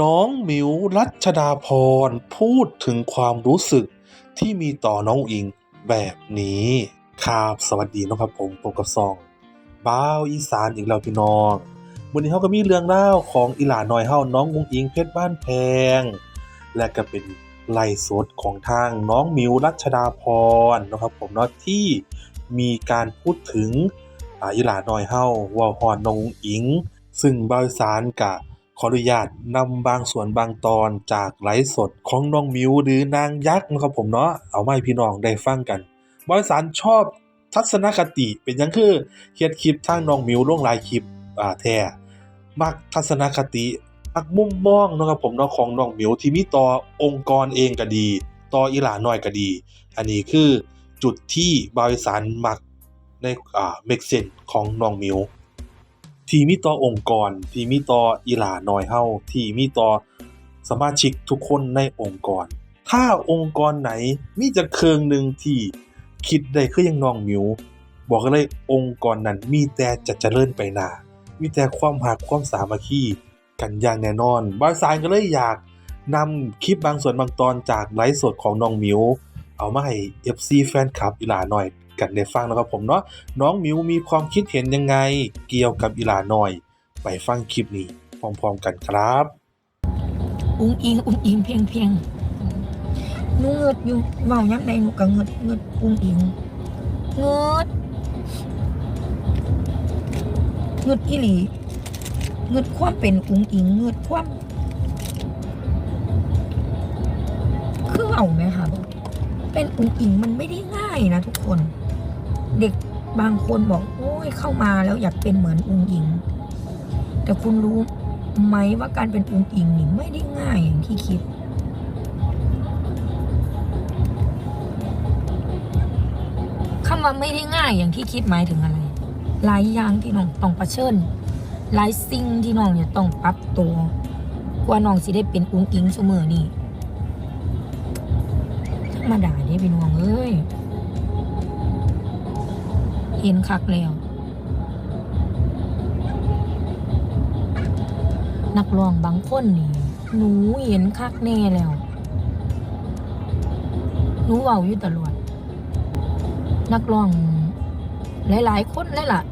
น้องมิวรัชดาพรพูดถึงความรู้สึกที่มีต่อน้องอิงแบบนี้ครับสวัสดีนะครับผมพบกับซองบ้าวอีสานอีกแล้วพี่น้องวันนี้เขาก็มีเรื่องเล่าของอีหลาน้อยเฮาน้องอุงอิงเพชรบ้านแพง และก็เป็นไล่สดของทางน้องมิวรัชดาพรนะครับผมเนาะที่มีการพูดถึงอีหลาน้อยเฮาว่าฮอดน้องอุงอิง ซึ่งบ้าวอีสานกะ ขออนุญาตนำบางส่วนบางตอนจากไลฟ์สดของน้องมิวหรือนางยักษ์นะครับผมเนาะเอามาให้พี่น้องได้ฟังกันบาวอีสานชอบทัศนคติเป็นยังคือเฮ็ดคลิปทางน้องมิวลงลายคลิปอ่าแท้มักทัศนคติมักมุมมองนะครับผมเนาะของน้องมิวที่มีต่อองค์กรเองก็ดี ต่ออีหลาน้อยก็ดี อันนี้คือจุดที่บาวอีสานมักในอ่าเมกเซนของน้องมิว ที่มีต่อองค์กร ที่มีต่ออีหลาน้อยเฮาที่มีต่อสมาชิกทุกคนในองค์กร ถ้าองค์กรไหนมีจักเครื่องหนึ่งที่คิดได้คือย่างน้องหมิว บอกกันเลยองค์กรนั้นมีแต่จะเจริญไปหน้ามีแต่ความหักความสามัคคีกันอย่างแน่นอนบางสายก็เลยอยากนำคลิปบางส่วนบางตอนจากไลฟ์สดของน้องมิว เอามาให้ FC แฟนคลับอีหลาหน่อย กันได้ฟังนะครับผมเนาะน้องมิวมีความคิดเห็นยังไง เกี่ยวกับอีหลาน้อย ไปฟังคลิปนี้พร้อมๆกันครับ อุ้งอิงอุ้งอิงเพียงเพียงหนูเงิดอยู่เมายักใดหนูก็เงิดเงิดอุ้งอิงเงิดเงิดอีหลีเงิดความเป็นอุ้งอิงเงิดความคือเอาไหมคะเป็นอุ้งอิงมันไม่ได้ง่ายนะทุกคน เด็กบางคนบอกโอ้ยเข้ามาแล้วอยากเป็นเหมือนอุ้งอิง แต่คุณรู้ไหมว่าการเป็นอุ้งอิงนี่ไม่ได้ง่ายอย่างที่คิด คำว่าไม่ได้ง่ายอย่างที่คิดหมายถึงอะไร หลายอย่างที่น้องต้องเผชิญ หลายสิ่งที่น้องเนี่ยต้องปรับตัวกว่าน้องสิได้เป็นอุ้งอิงเสมอนี่ธรรมดาเด้พี่น้องเอ้ย เห็นคักแล้ว นักร้องบางคนนี่หนูเห็นคักแน่แล้วหนูเว้าอยู่ตลอดนักร้อง หลาย ๆ คนเลยล่ะ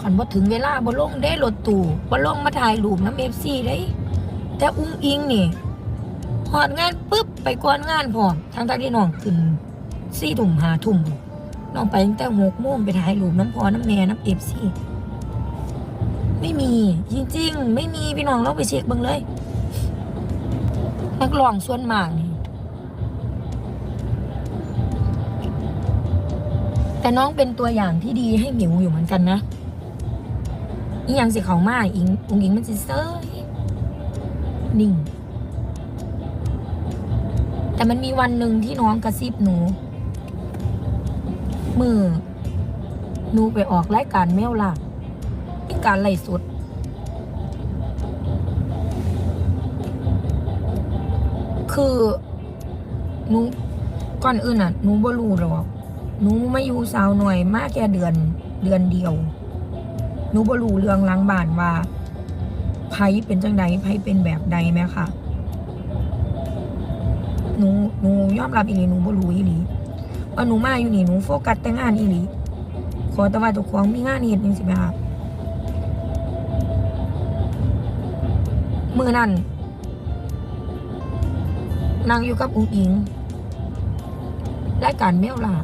คันบ่ถึงเวลาบ่ลงได้รถตู้บ่ลงมาถ่ายรูปน้ำเอฟซีได้แต่อุ้งอิงนี่หอดงานปุ๊บไปก่อนงานพร้อมทั้งทที่น้องขึ้นสี่ทุ่มหาทุ่ม น้องไปตั้งแต่หกโมงไปถ่ายรูปน้ำพอน้ำแม่น้ำเอฟซีไม่มี จริง ๆ ไม่มีพี่น้องเราไปเช็คบิ่งเลยนักร้องส่วนมากนี่แต่น้องเป็นตัวอย่างที่ดีให้หมิวอยู่เหมือนกันนะอียังสิเขามาอิงอุงอิงมันสิเซยนิ่ง แต่มันมีวันหนึ่งที่น้องกระซิบหนู มือหนูไปออกรายการแมวล่ะเป็นการไล่สุด คือหนูก่อนอื่นอะหนูบ่รู้หรอกหนูไมาอยู่สาวหน่อยมากแค่เดือนเดือนเดียวหนูบ่รู้เรื่องล้างบ้านว่าไผเป็นจังใดไผเป็นแบบใดไหมคะหนูหนูยอมรับอีหลีหนูบ่รู้อีหลี ว่าหนูมาอยู่นี่หนูโฟกัสแต่งานอีหลีขอแต่ว่าเจ้าของมีงานเฮ็ดจังซี่แหมครับมือนั่นนั่งอยู่กับอุ้งอิงรายการแมวล่า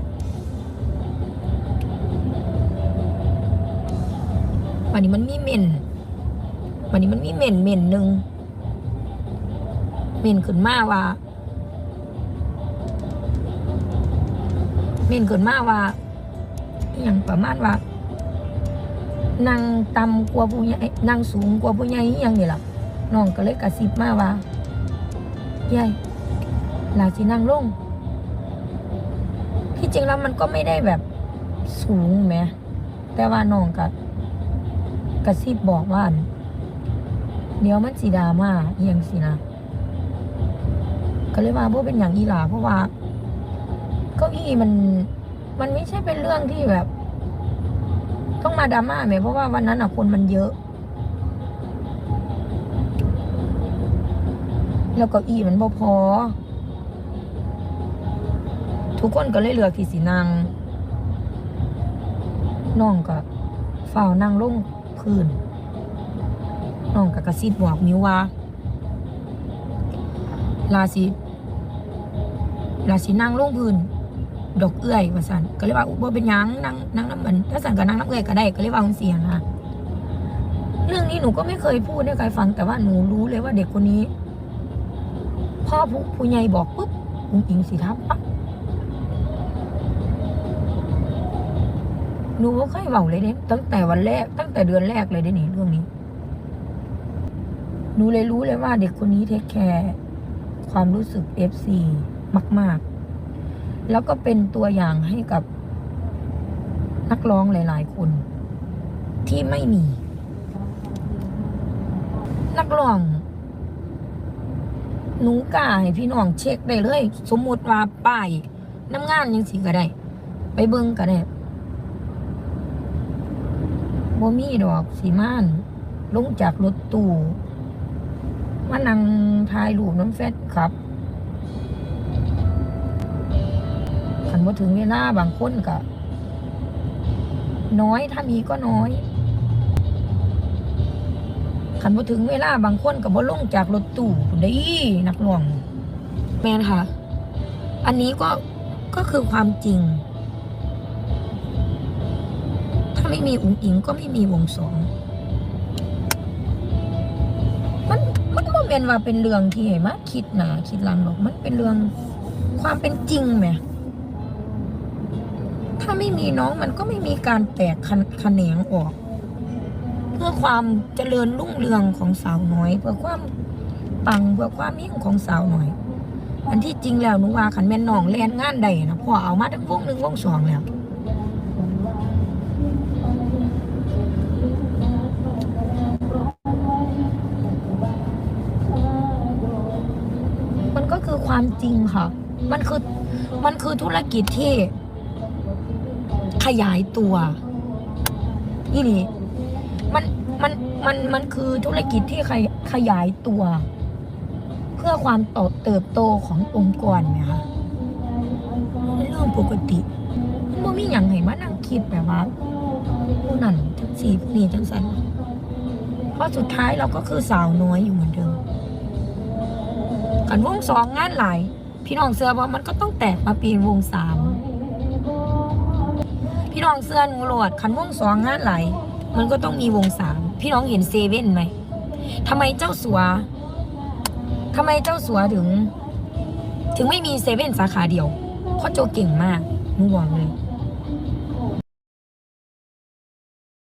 วันนี้มันมีเม่นวันนี้มันมีเม่นเม่นหนึ่งเม่นขึ้นมาว่า เม่นขึ้นมาว่าอย่างประมาณว่านางต่ำกว่าผู้ใหญ่นางสูงกว่าผู้ใหญ่อย่างนี่ล่ะน้องก็เลยกระซิบมาว่ายายหลาสินางลงที่จริงแล้วมันก็ไม่ได้แบบสูงแหมแต่ว่าน้องก็กระซิบบอกว่า เดี๋ยวมันสีดาม่าอหย่างสินะก็เลยว่าพวกเป็นอย่างอีหลาเพราะว่า เก้าอี้มัน มันไม่ใช่เป็นเรื่องที่แบบ ต้องมาดราม่าไหมเพราะว่าวันนั้นอะคนมันเยอะ แล้วเก็อีมันบ่พอ ทุกคนก็เลยเลือกที่สินั่งน้องก็เฝ้านั่งลงพื้นน้องก็กระซิบบอกมิวว่าลาสิลาสินั่งลงพื้น ดอกเอื้อยว่าสันก็เลยว่าอุบ่เป็นหยังนั่งนั่งน้ำมันถ้าสันก็นั่งน้ำเอื้อยก็ได้ก็เลยว่าจั่งเสียนะเรื่องนี้หนูก็ไม่เคยพูดให้ใครฟัง แต่ว่าหนูรู้เลยว่าเด็กคนนี้ พ่อผู้ผู้ใหญ่บอกปุ๊บอุ้งอิงสิทับปั๊บหนูบ่เคยเบาเลยเนี่ยตั้งแต่วันแรก ตั้งแต่เดือนแรกเลยเด้นี่เรื่องนี้ หนูเลยรู้เลยว่าเด็กคนนี้เทคแคร์ความรู้สึก FC มาก ๆ แล้วก็เป็นตัวอย่างให้กับนักร้องหลาย ๆ คน ที่ไม่มี นักร้องหนูกล้าให้พี่น้องเช็คได้เลย สมมุติว่าป้ายน้ำงานยังสิก็ได้ ไปเบิ่งก็ได้บ่มีดอกสีม่าน ลงจากรถตู้มานั่งถ่ายรูปน้ำแฟดครับ นว่าถึงเวลาบางคนก็ น้อยถ้ามีก็น้อยขันว่าถึงเวลาบางคนก็บ่ลงจากรถตู้ได้นักร้องแมนค่ะ อันนี้ก็ก็คือความจริง ถ้าไม่มีอุ๋งอิงก็ไม่มีวงสองมันมันบ่แม่นว่าเป็นเรื่องที่ให้มาคิดหนาคิดลังหรอกมันเป็นเรื่องความเป็นจริงแหม ไม่มีน้องมันก็ไม่มีการแตกคะแขนงออก เพื่อความเจริญรุ่งเรืองของสาวน้อย เพื่อความปังเพื่อความยิ่งของสาวน้อย อันที่จริงแล้วหนูว่าขันแม่นน้องแลนงานใดนะพ่อเอามาทั้งวงหนึ่งวงสองแล้วมันก็คือความจริงค่ะ มันคือ มันคือธุรกิจที่ ขยายตัวนี่นี่มันมันมันมันคือธุรกิจที่ขยขยายตัว เพื่อความเติบโตขององค์กรเนี่ยค่ะเรื่องปกติมันบ่มีอย่างให้มานั่งคิดแบบว่าผู้นั่นจังสี่ผู้นี้จังสันเพราะสุดท้ายเราก็คือสาวน้อยอยู่เหมือนเดิมกันวงสองงานหลายพี่น้องเสื้อว่ามันก็ต้องแตกมาปีนวงสาม พี่น้องเสื้อหนูโหลดคันวงสองงานหล มันก็ต้องมีวงสามพี่น้องเห็นเซเว่นไหมทำไมเจ้าสัวทำไมเจ้าสัวถึง ถึงไม่มีเซเว่นสาขาเดียวเพราะโจเก่งมากหนูบอกเลย